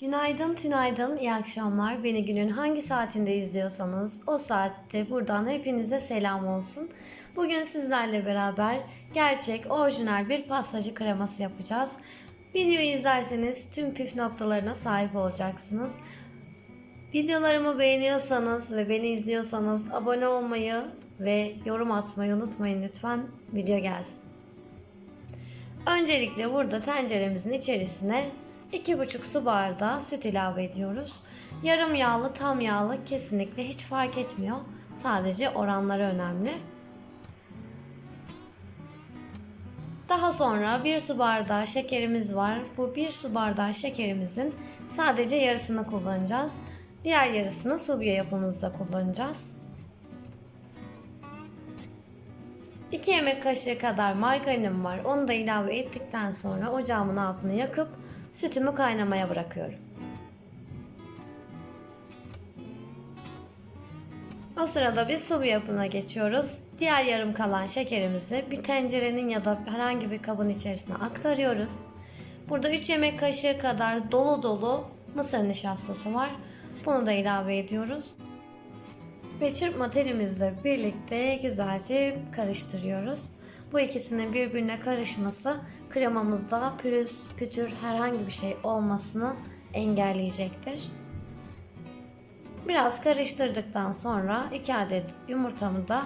Günaydın, tünaydın, iyi akşamlar. Beni günün hangi saatinde izliyorsanız o saatte buradan hepinize selam olsun. Bugün sizlerle beraber gerçek, orijinal bir pastacı kreması yapacağız. Videoyu izlerseniz tüm püf noktalarına sahip olacaksınız. Videolarımı beğeniyorsanız ve beni izliyorsanız abone olmayı ve yorum atmayı unutmayın lütfen. Video gelsin. Öncelikle burada tenceremizin içerisine 2,5 su bardağı süt ilave ediyoruz. Yarım yağlı, tam yağlı kesinlikle hiç fark etmiyor. Sadece oranları önemli. Daha sonra 1 su bardağı şekerimiz var. Bu 1 su bardağı şekerimizin sadece yarısını kullanacağız. Diğer yarısını subya yapımızda kullanacağız. 2 yemek kaşığı kadar margarinim var. Onu da ilave ettikten sonra ocağımın altını yakıp sütümü kaynamaya bırakıyorum. O sırada biz sıvı yapımına geçiyoruz. Diğer yarım kalan şekerimizi bir tencerenin ya da herhangi bir kabın içerisine aktarıyoruz. Burada 3 yemek kaşığı kadar dolu dolu mısır nişastası var. Bunu da ilave ediyoruz. Ve çırpma telimizle birlikte güzelce karıştırıyoruz. Bu ikisinin birbirine karışması kremamızda pürüz, pütür herhangi bir şey olmasını engelleyecektir. Biraz karıştırdıktan sonra 2 adet yumurtamı da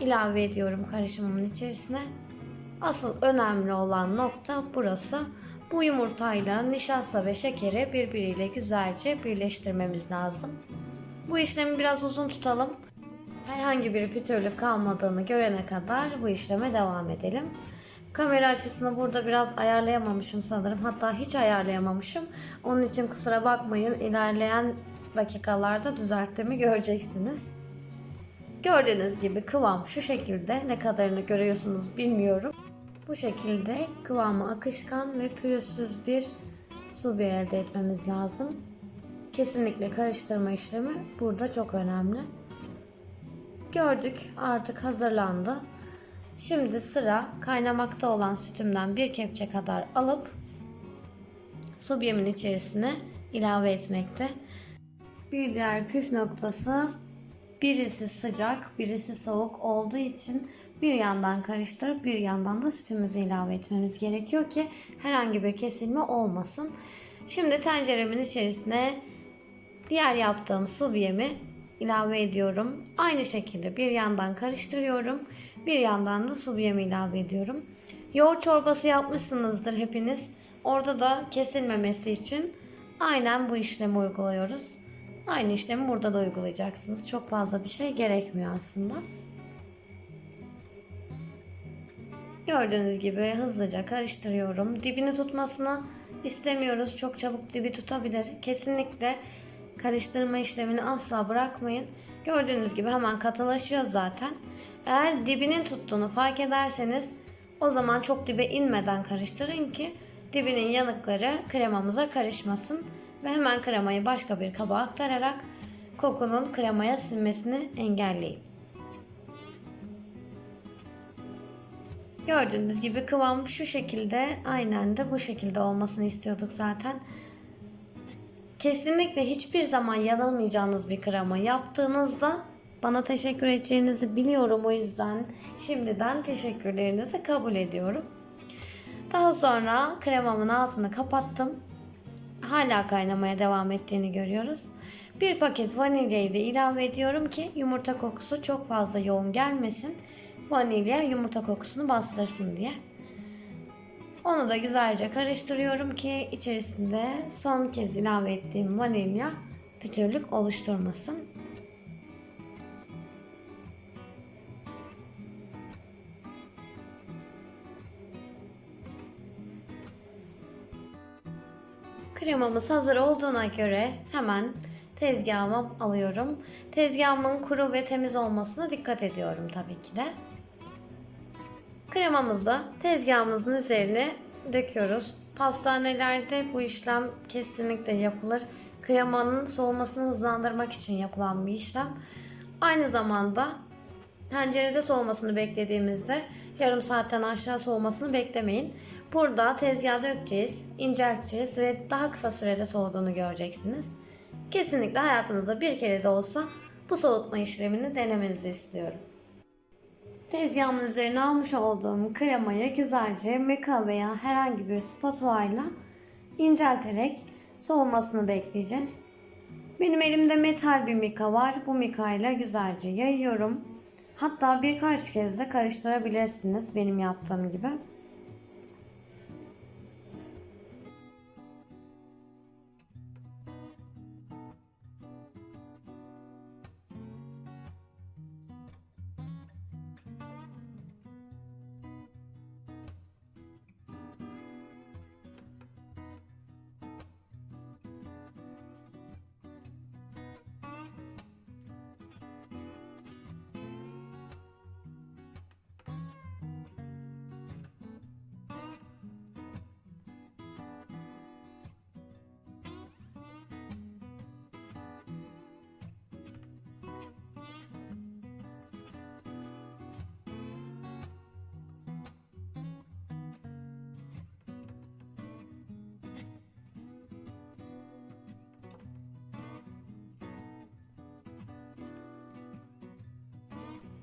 ilave ediyorum karışımımın içerisine. Asıl önemli olan nokta burası. Bu yumurtayla nişasta ve şekeri birbiriyle güzelce birleştirmemiz lazım. Bu işlemi biraz uzun tutalım. Herhangi bir pütürlük kalmadığını görene kadar bu işleme devam edelim. Kamera açısını burada biraz ayarlayamamışım sanırım. Hatta hiç ayarlayamamışım. Onun için kusura bakmayın. İlerleyen dakikalarda düzelttiğimi göreceksiniz. Gördüğünüz gibi kıvam şu şekilde. Ne kadarını görüyorsunuz bilmiyorum. Bu şekilde kıvamı akışkan ve pürüzsüz bir su bir elde etmemiz lazım. Kesinlikle karıştırma işlemi burada çok önemli. Gördük artık hazırlandı. Şimdi sıra kaynamakta olan sütümden bir kepçe kadar alıp subyemin içerisine ilave etmekte. Bir diğer püf noktası birisi sıcak birisi soğuk olduğu için bir yandan karıştırıp bir yandan da sütümüzü ilave etmemiz gerekiyor ki herhangi bir kesilme olmasın. Şimdi tenceremin içerisine diğer yaptığım subyemi ilave ediyorum. Aynı şekilde bir yandan karıştırıyorum. Bir yandan da subyemi ilave ediyorum. Yoğurt çorbası yapmışsınızdır hepiniz. Orada da kesilmemesi için aynen bu işlemi uyguluyoruz. Aynı işlemi burada da uygulayacaksınız. Çok fazla bir şey gerekmiyor aslında. Gördüğünüz gibi hızlıca karıştırıyorum. Dibini tutmasını istemiyoruz. Çok çabuk dibi tutabilir. Kesinlikle karıştırma işlemini asla bırakmayın. Gördüğünüz gibi hemen katılaşıyor zaten. Eğer dibinin tuttuğunu fark ederseniz o zaman çok dibe inmeden karıştırın ki dibinin yanıkları kremamıza karışmasın ve hemen kremayı başka bir kaba aktararak kokunun kremaya sinmesini engelleyin. Gördüğünüz gibi kıvam şu şekilde aynen de bu şekilde olmasını istiyorduk zaten. Kesinlikle hiçbir zaman yanılmayacağınız bir krema yaptığınızda bana teşekkür edeceğinizi biliyorum o yüzden şimdiden teşekkürlerinizi kabul ediyorum. Daha sonra kremamın altını kapattım. Hala kaynamaya devam ettiğini görüyoruz. Bir paket vanilyayı da ilave ediyorum ki yumurta kokusu çok fazla yoğun gelmesin. Vanilya yumurta kokusunu bastırsın diye. Onu da güzelce karıştırıyorum ki içerisinde son kez ilave ettiğim vanilya pütürlük oluşturmasın. Kremamız hazır olduğuna göre hemen tezgahıma alıyorum. Tezgahımın kuru ve temiz olmasına dikkat ediyorum tabii ki de. Kremamızı tezgahımızın üzerine döküyoruz. Pastanelerde bu işlem kesinlikle yapılır. Kremanın soğumasını hızlandırmak için yapılan bir işlem. Aynı zamanda tencerede soğumasını beklediğimizde yarım saatten aşağı soğumasını beklemeyin. Burada tezgaha dökeceğiz, incelteceğiz ve daha kısa sürede soğuduğunu göreceksiniz. Kesinlikle hayatınızda bir kere de olsa bu soğutma işlemini denemenizi istiyorum. Tezgahımın üzerine almış olduğum kremayı güzelce meka veya herhangi bir spatula ile incelterek soğumasını bekleyeceğiz. Benim elimde metal bir mika var. Bu mika ile güzelce yayıyorum. Hatta birkaç kez de karıştırabilirsiniz benim yaptığım gibi.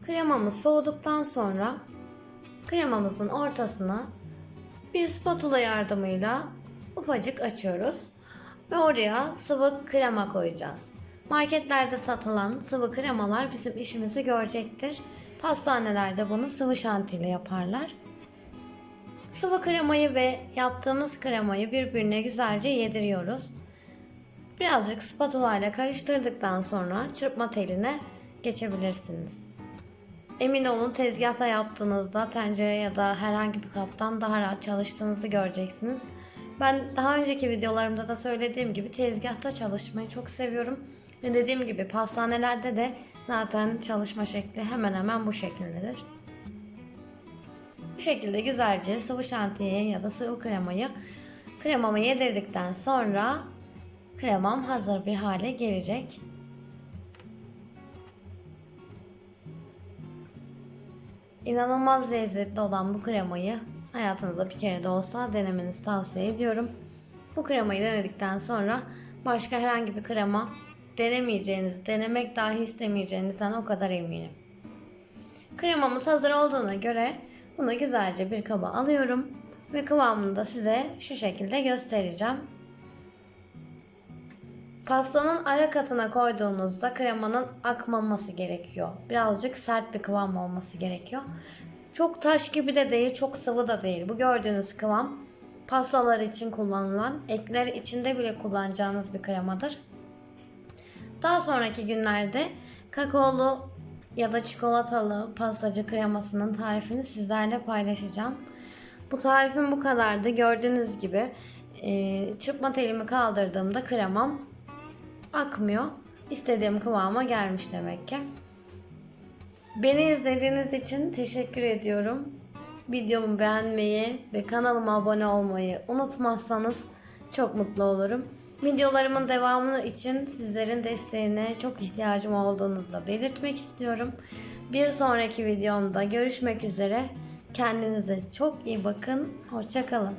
Kremamız soğuduktan sonra kremamızın ortasına bir spatula yardımıyla ufacık açıyoruz ve oraya sıvı krema koyacağız. Marketlerde satılan sıvı kremalar bizim işimizi görecektir. Pastanelerde bunu sıvı şantiyle yaparlar. Sıvı kremayı ve yaptığımız kremayı birbirine güzelce yediriyoruz. Birazcık spatula ile karıştırdıktan sonra çırpma teline geçebilirsiniz. Emin olun tezgahta yaptığınızda tencere ya da herhangi bir kaptan daha rahat çalıştığınızı göreceksiniz. Ben daha önceki videolarımda da söylediğim gibi tezgahta çalışmayı çok seviyorum. Ve dediğim gibi pastanelerde de zaten çalışma şekli hemen hemen bu şekildedir. Bu şekilde güzelce sıvı şantiye ya da sıvı kremayı kremamı yedirdikten sonra kremam hazır bir hale gelecek. İnanılmaz lezzetli olan bu kremayı hayatınızda bir kere de olsa denemenizi tavsiye ediyorum. Bu kremayı denedikten sonra başka herhangi bir krema denemeyeceğiniz, denemek dahi istemeyeceğinizden o kadar eminim. Kremamız hazır olduğuna göre bunu güzelce bir kaba alıyorum ve kıvamını da size şu şekilde göstereceğim. Pastanın ara katına koyduğunuzda kremanın akmaması gerekiyor. Birazcık sert bir kıvam olması gerekiyor. Çok taş gibi de değil, çok sıvı da değil. Bu gördüğünüz kıvam pastalar için kullanılan, ekler içinde bile kullanacağınız bir kremadır. Daha sonraki günlerde kakaolu ya da çikolatalı pastacı kremasının tarifini sizlerle paylaşacağım. Bu tarifim bu kadardı. Gördüğünüz gibi çırpma telimi kaldırdığımda kremam akmıyor. İstediğim kıvama gelmiş demek ki. Beni izlediğiniz için teşekkür ediyorum. Videomu beğenmeyi ve kanalıma abone olmayı unutmazsanız çok mutlu olurum. Videolarımın devamı için sizlerin desteğine çok ihtiyacım olduğunu da belirtmek istiyorum. Bir sonraki videomda görüşmek üzere. Kendinize çok iyi bakın. Hoşçakalın.